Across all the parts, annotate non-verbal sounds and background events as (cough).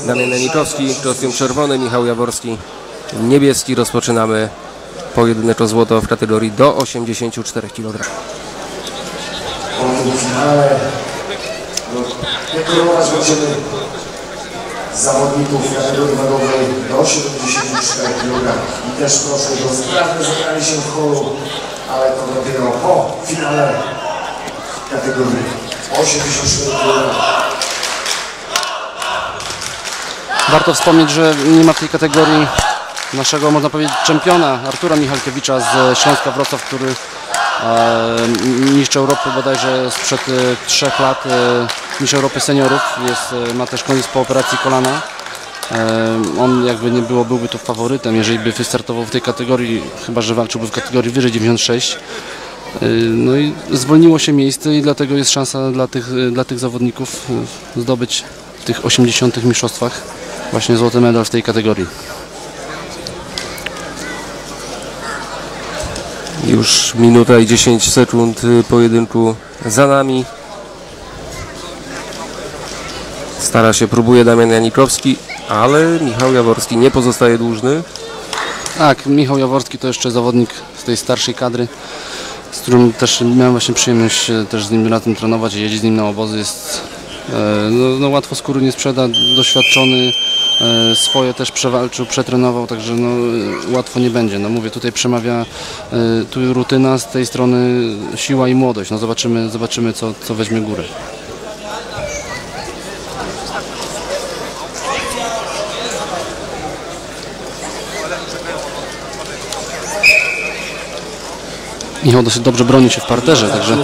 Damian Janikowski, kostium czerwony, Michał Jaworski, niebieski. Rozpoczynamy pojedynek o złoto w kategorii do 84 kg. finale. Dekorować będziemy zawodników kategorii wagowej do 74 kg. I też proszę do sprawne zebranie się w holu, ale to dopiero po finale kategorii 84 kg. Warto wspomnieć, że nie ma w tej kategorii naszego, można powiedzieć, czempiona Artura Michalkiewicza z Śląska Wrocław, który e, mistrz Europy bodajże sprzed e, trzech lat, e, mistrz Europy seniorów, jest, ma też koniec po operacji kolana. On jakby nie było, byłby tu faworytem, jeżeli by wystartował w tej kategorii, chyba że walczyłby w kategorii wyżej 96. E, No i zwolniło się miejsce i dlatego jest szansa dla tych, dla tych zawodników zdobyć w tych 80. mistrzostwach właśnie złoty medal w tej kategorii. Już minuta i 10 sekund y, pojedynku za nami. Stara się, próbuje Damian Janikowski, ale Michał Jaworski nie pozostaje dłużny. Tak, Michał Jaworski to jeszcze zawodnik z tej starszej kadry, z którym też miałem właśnie przyjemność e, też z nim razem trenować i jeździć z nim na obozy. Jest e, no, no łatwo skóry nie sprzeda, doświadczony, swoje też przewalczył, przetrenował, także no, e, łatwo nie będzie. No mówię, tutaj przemawia e, tu rutyna, z tej strony siła i młodość. No zobaczymy, zobaczymy co, co weźmie górę. Michał dosyć dobrze broni się w parterze, także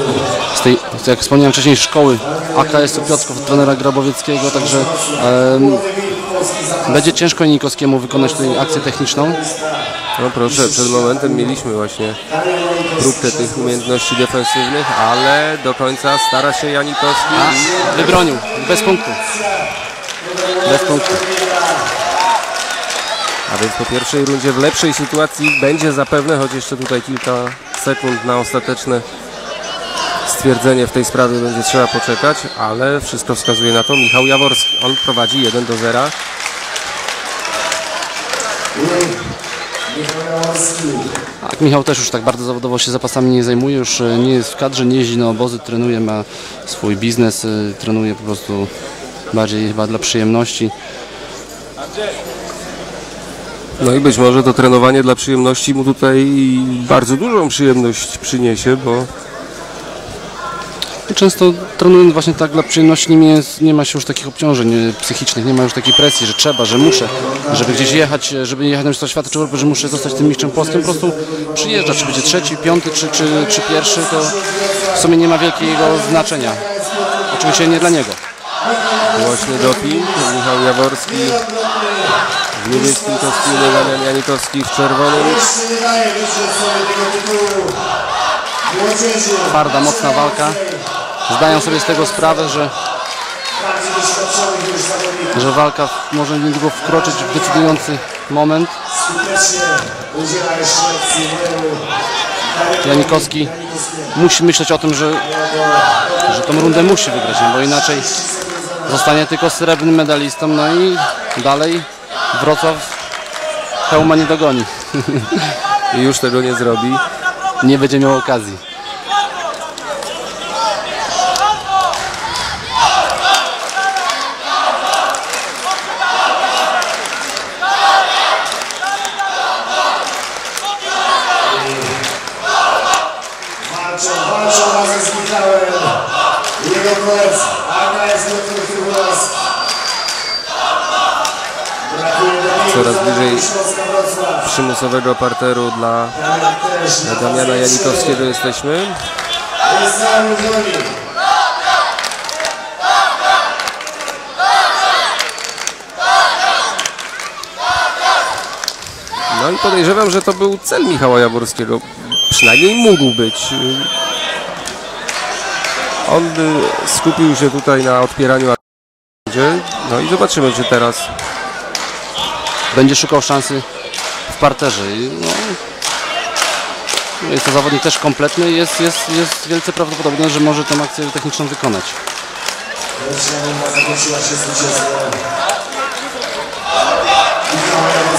z tej, jak wspomniałem wcześniej, szkoły AKS-u Piotrków, trenera Grabowieckiego, także em, będzie ciężko Janikowskiemu wykonać tutaj akcję techniczną. No proszę, przed momentem mieliśmy właśnie próbkę tych umiejętności defensywnych, ale do końca stara się Janikowski. A, wybronił, bez punktu. Bez punktu. A więc po pierwszej rundzie w lepszej sytuacji będzie zapewne, choć jeszcze tutaj kilka sekund na ostateczne stwierdzenie w tej sprawie będzie trzeba poczekać, ale wszystko wskazuje na to Michał Jaworski. On prowadzi 1 do 0. Tak, Michał też już tak bardzo zawodowo się zapasami nie zajmuje, już e, nie jest w kadrze, nie jeździ na obozy, trenuje, ma swój biznes, e, trenuje po prostu bardziej chyba dla przyjemności. No i być może to trenowanie dla przyjemności mu tutaj bardzo dużą przyjemność przyniesie, bo Często trenując właśnie tak dla przyjemności nie, jest, nie ma się już takich obciążeń psychicznych, nie ma już takiej presji, że trzeba, że muszę, żeby gdzieś jechać, żeby jechać na Mistrzostwa Świata czy Europy, że muszę zostać tym mistrzem polskim, po prostu przyjeżdża, czy będzie trzeci, piąty, czy, czy, czy pierwszy, to w sumie nie ma wielkiego znaczenia. Oczywiście nie dla niego. Właśnie doping. Michał Jaworski w niebieskim kostiumie, Damian Janikowski w czerwonym. Twarda, mocna walka. Zdają sobie z tego sprawę, że, że walka może niedługo wkroczyć w decydujący moment. Janikowski musi myśleć o tym, że, że tą rundę musi wygrać, bo inaczej zostanie tylko srebrnym medalistą, no i dalej Wrocław hełma nie dogoni. (laughs) I już tego nie zrobi. Nie będzie miał okazji. Coraz bliżej przymusowego parteru dla Damiana Janikowskiego jesteśmy. No i podejrzewam, że to był cel Michała Jaworskiego. Przynajmniej mógł być. On skupił się tutaj na odpieraniu. No i zobaczymy, czy teraz Będzie szukał szansy w parterze. No, jest to zawodnik też kompletny i jest, jest, jest wielce prawdopodobne, że może tę akcję techniczną wykonać.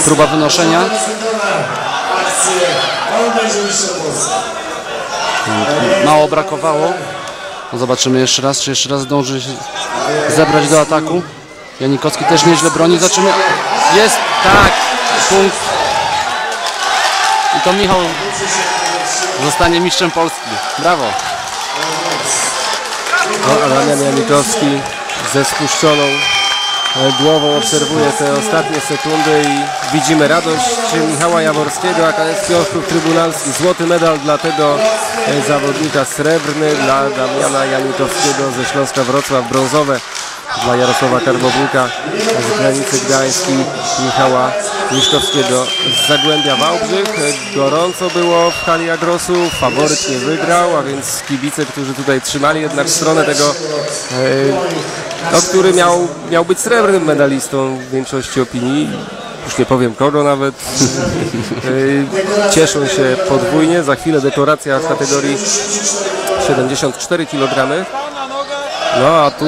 Próba wynoszenia. Mało brakowało. No Zobaczymy jeszcze raz, czy jeszcze raz zdąży zebrać do ataku. Janikowski też nieźle broni. Zobaczymy. Jest, tak, punkt. I to Michał zostanie mistrzem Polski. Brawo. No, Damian Janikowski ze spuszczoną głową obserwuje te ostatnie sekundy i widzimy radość Michała Jaworskiego, Akademicki Okrug Trybunalski. Złoty medal dla tego e, zawodnika, srebrny dla Damiana Janikowskiego ze Śląska Wrocław, brązowe dla Jarosława Karbownika z granicy Gdańskiej, Michała Miszkowskiego z Zagłębia Wałbrzych. Gorąco było w hali Agrosu, faworyt nie wygrał, a więc kibice, którzy tutaj trzymali jednak stronę tego, e, no, który miał, miał być srebrnym medalistą w większości opinii, już nie powiem kogo nawet, E, cieszą się podwójnie. Za chwilę dekoracja w kategorii 74 kg. No a tu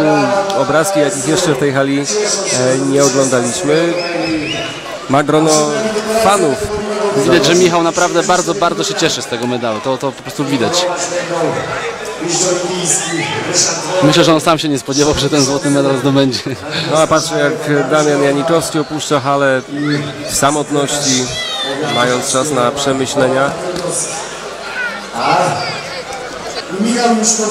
obrazki, jakich jeszcze w tej hali e, nie oglądaliśmy. Ma grono fanów. Widać, że Michał naprawdę bardzo, bardzo się cieszy z tego medalu. To, to po prostu widać. Myślę, że on sam się nie spodziewał, że ten złoty medal zdobędzie. No a patrzę jak Damian Janikowski opuszcza halę w samotności, mając czas na przemyślenia.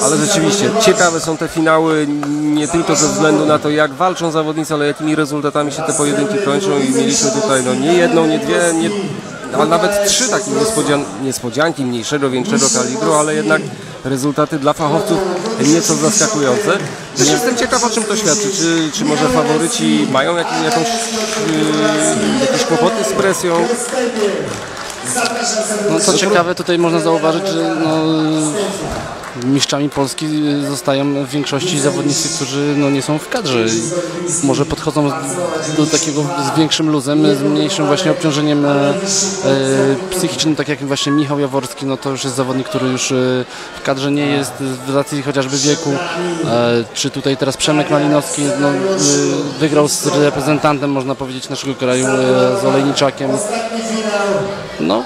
Ale rzeczywiście ciekawe są te finały nie tylko ze względu na to jak walczą zawodnicy, ale jakimi rezultatami się te pojedynki kończą i mieliśmy tutaj no nie jedną, nie dwie, nie, a nawet trzy takie niespodzian niespodzianki mniejszego, większego kalibru, ale jednak rezultaty dla fachowców nieco zaskakujące. Też jestem ciekaw o czym to świadczy, czy, czy może faworyci mają jakieś, jakąś, yy, jakieś kłopoty z presją, No co ciekawe, tutaj można zauważyć, że no, mistrzami Polski zostają w większości zawodnicy, którzy no, nie są w kadrze. Może podchodzą do takiego z większym luzem, z mniejszym właśnie obciążeniem e, e, psychicznym, tak jak właśnie Michał Jaworski, no to już jest zawodnik, który już e, w kadrze nie jest z racji chociażby wieku. E, czy tutaj teraz Przemek Malinowski no, e, wygrał z reprezentantem, można powiedzieć, naszego kraju, e, z Olejniczakiem. No,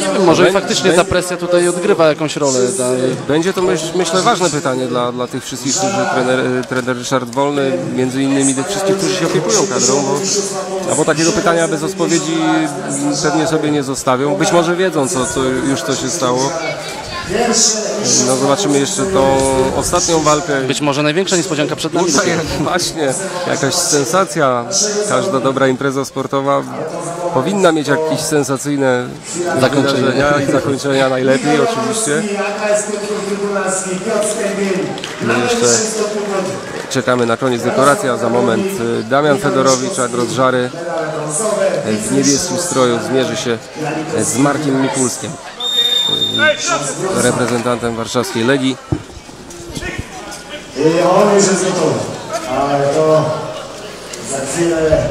nie wiem, może faktycznie ta presja tutaj odgrywa jakąś rolę. Ta, Będzie to myśl, myślę ważne pytanie dla, dla tych wszystkich, którzy trener, trener Ryszard Wolny, między innymi tych wszystkich, którzy się opiekują kadrą, bo, bo takiego pytania bez odpowiedzi pewnie sobie nie zostawią. Być może wiedzą, co, co już co się stało. No zobaczymy jeszcze tą ostatnią walkę. być może największa niespodzianka przed nami. Tutaj (laughs) właśnie jakaś sensacja. Każda dobra impreza sportowa powinna mieć jakieś sensacyjne Zakończenie. wydarzenia i zakończenia najlepiej oczywiście. No jeszcze czekamy na koniec dekoracja. Za moment y, Damian Fedorowicz, Agros Żary y, w niebieskim stroju zmierzy się z Markiem Mikulskim, y, reprezentantem warszawskiej Legii. I on już jest gotowy. Ale to za chwilę